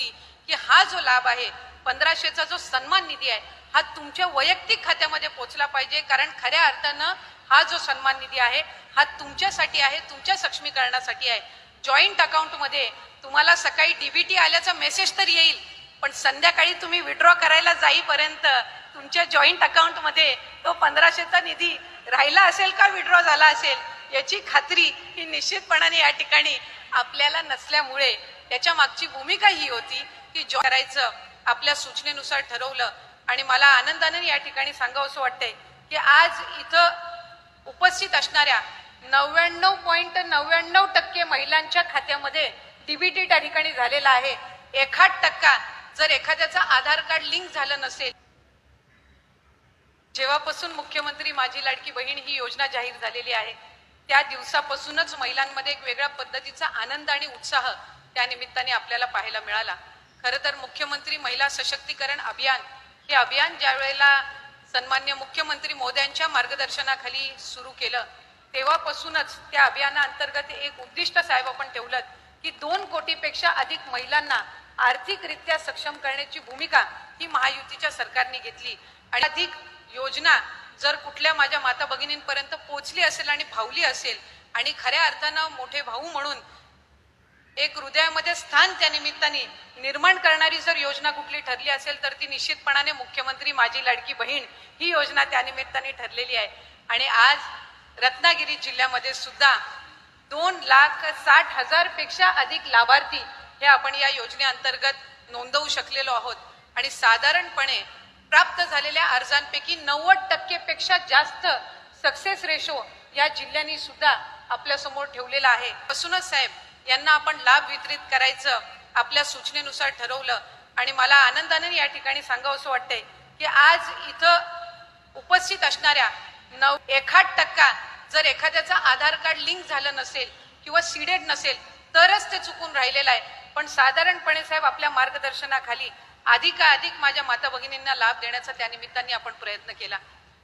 होती की हा जो लाभ आहे पंधराशेचा जो सन्मान निधी आहे हा तुमच्या वैयक्तिक खात्यामध्ये पोहोचला पाहिजे. कारण खऱ्या अर्थानं हा जो सन्मान निधी आहे हा तुमच्यासाठी आहे तुमच्या सक्षमीकरणासाठी आहे. जॉईंट अकाउंटमध्ये तुम्हाला सकाळी डीबीटी आल्याचा मेसेज तर येईल पण संध्याकाळी तुम्ही विड्रॉ करायला जाईपर्यंत तुमच्या जॉईंट अकाउंटमध्ये तो पंधराशेचा निधी राहिला असेल का विड्रॉ झाला असेल याची खात्री ही निश्चितपणाने या ठिकाणी आपल्याला नसल्यामुळे त्याच्या मागची भूमिका ही होती की जॉ करायचं आपल्या सूचनेनुसार ठरवलं. आणि मला आनंदाने या ठिकाणी सांगावं असं वाटतंय की आज इथं उपस्थित असणाऱ्या नव्याण्णव पॉईंट नव्याण्णव टक्के महिलांच्या खात्यामध्ये डीबीटी त्या ठिकाणी झालेला आहे. एखाद टक्का जर एखाद्याचं आधार कार्ड लिंक झालं नसेल जेव्हापासून मुख्यमंत्री माझी लाडकी बहीण ही योजना जाहीर झालेली आहे त्या दिवसापासूनच महिलांमध्ये एक वेगळ्या पद्धतीचा आनंद आणि उत्साह त्या निमित्ताने आपल्याला पाहायला मिळाला. खरं तर मुख्यमंत्री महिला सशक्तीकरण अभियान हे अभियान ज्या वेळेला सन्मान्य मुख्यमंत्री मोद्यांच्या मार्गदर्शनाखाली सुरू केलं तेव्हापासूनच त्या अभियानाअंतर्गत एक उद्दिष्ट साहेब आपण ठेवलं की दोन कोटीपेक्षा अधिक महिलांना आर्थिकरित्या सक्षम करण्याची भूमिका ही महायुतीच्या सरकारने घेतली. आणि अधिक योजना जर कुठल्या माझ्या माता भगिनींपर्यंत पोचली असेल आणि भावली असेल आणि खऱ्या अर्थानं मोठे भाऊ म्हणून एक हृदयामध्ये स्थान त्या निमित्ताने निर्माण करणारी जर योजना कुठली ठरली असेल तर ती निश्चितपणाने मुख्यमंत्री माझी लाडकी बहीण ही योजना त्या निमित्ताने ठरलेली आहे. आणि आज रत्नागिरी जिल्ह्यामध्ये सुद्धा दोन लाख साठ हजारपेक्षा अधिक लाभार्थी हे आपण या योजनेअंतर्गत नोंदवू शकलेलो आहोत. आणि साधारणपणे प्राप्त झालेल्या अर्जांपैकी नव्वद टक्केपेक्षा जास्त सक्सेस रेशो या जिल्ह्यांनी सुद्धा आपल्यासमोर ठेवलेला आहे. असूनच साहेब यांना आपण लाभ वितरित करायचं आपल्या सूचनेनुसार ठरवलं. आणि मला आनंदाने या ठिकाणी सांगावं असं वाटतंय की आज इथं उपस्थित असणाऱ्या नव एखाद टक्का जर एखाद्याचं आधार कार्ड लिंक झालं नसेल किंवा सीडेड नसेल तरच ते चुकून राहिलेलं आहे. पण साधारणपणे साहेब आपल्या मार्गदर्शनाखाली अधिकाधिक माझ्या माता भगिनींना लाभ देण्याचा त्यानिमित्ताने आपण प्रयत्न केला.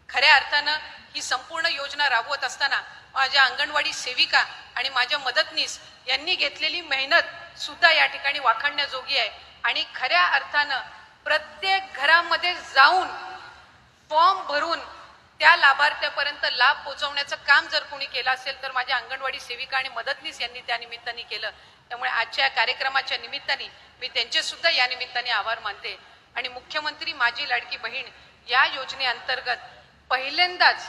खऱ्या अर्थानं ही संपूर्ण योजना राबवत असताना माझ्या अंगणवाडी सेविका आणि माझ्या मदतनीस यांनी घेतलेली मेहनत सुद्धा या ठिकाणी वाखाणण्याजोगी आहे. आणि खऱ्या अर्थानं प्रत्येक घरामध्ये जाऊन फॉर्म भरून त्या लाभार्थ्यापर्यंत लाभ पोहोचवण्याचं काम जर कोणी केलं असेल तर माझ्या अंगणवाडी सेविका आणि मदतनीस यांनी त्या निमित्ताने केलं. त्यामुळे आजच्या या कार्यक्रमाच्या निमित्ताने मी त्यांचे सुद्धा या निमित्ताने आभार मानते. आणि मुख्यमंत्री माझी लाडकी बहीण या योजनेअंतर्गत पहिल्यांदाच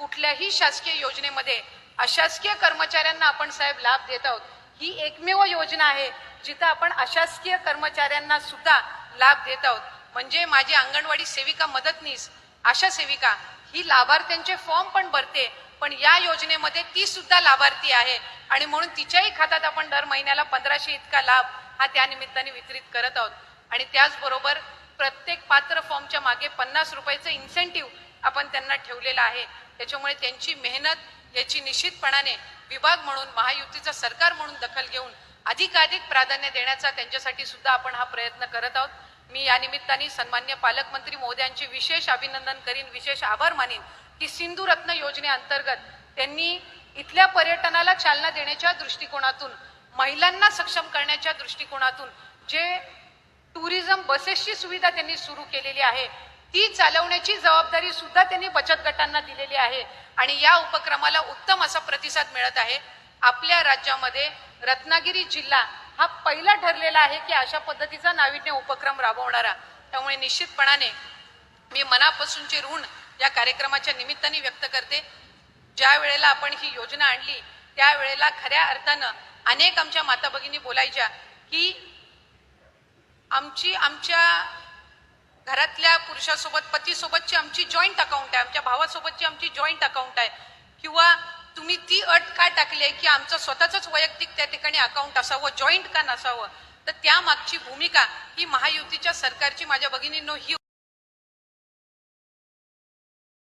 कुठल्याही शासकीय योजनेमध्ये अशासकीय कर्मचाऱ्यांना आपण साहेब लाभ देत आहोत. ही एकमेव योजना आहे जिथं आपण अशासकीय कर्मचाऱ्यांना सुद्धा लाभ देत आहोत. म्हणजे माझी अंगणवाडी सेविका मदतनीस आशा सेविका ही लाभार्थ्यांचे फॉर्म पण भरते पण या योजनेमध्ये ती सुद्धा लाभार्थी आहे. आणि म्हणून तिच्याही खात्यात आपण दर महिन्याला पंधराशे इतका लाभ हा त्या निमित्ताने वितरित करत आहोत. आणि त्याचबरोबर प्रत्येक पात्र फॉर्मच्या मागे पन्नास रुपयाचं इन्सेंटिव्ह आपण त्यांना ठेवलेलं आहे. त्याच्यामुळे त्यांची मेहनत याची निश्चितपणाने विभाग म्हणून महायुतीचं सरकार म्हणून दखल घेऊन अधिकाधिक प्राधान्य देण्याचा त्यांच्यासाठी सुद्धा आपण हा प्रयत्न करत आहोत. मी या निमित्ताने सन्मान्य पालकमंत्री मोद्यांचे विशेष अभिनंदन करीन विशेष आभार मानीन की सिंधू रत्न योजनेअंतर्गत त्यांनी इथल्या पर्यटनाला चालना देण्याच्या दृष्टिकोनातून महिलांना सक्षम करण्याच्या दृष्टिकोनातून जे टुरिझम बसेसची सुविधा त्यांनी सुरू केलेली आहे ती चालवण्याची जबाबदारी सुद्धा त्यांनी बचत गटांना दिलेली आहे. आणि या उपक्रमाला उत्तम असा प्रतिसाद मिळत आहे. आपल्या राज्यामध्ये रत्नागिरी जिल्हा हा पहिला ठरलेला आहे की अशा पद्धतीचा नाविन्य उपक्रम राबवणारा. त्यामुळे निश्चितपणाने मी मनापासूनचे ऋण या कार्यक्रमाच्या निमित्ताने व्यक्त करते. ज्या वेळेला आपण ही योजना आणली त्यावेळेला खऱ्या अर्थानं अनेक आमच्या माता भगिनी बोलायच्या की आमची आमच्या घरातल्या पुरुषासोबत पतीसोबतची आमची जॉईंट अकाउंट आहे. आमच्या भावासोबतची आमची जॉईंट अकाउंट आहे. किंवा तुम्ही ती अट का टाकली आहे की आमचं स्वतःच वैयक्तिक त्या ठिकाणी अकाउंट असावं जॉईंट का नसावं? तर त्यामागची भूमिका ही महायुतीच्या सरकारची माझ्या भगिनींनो ही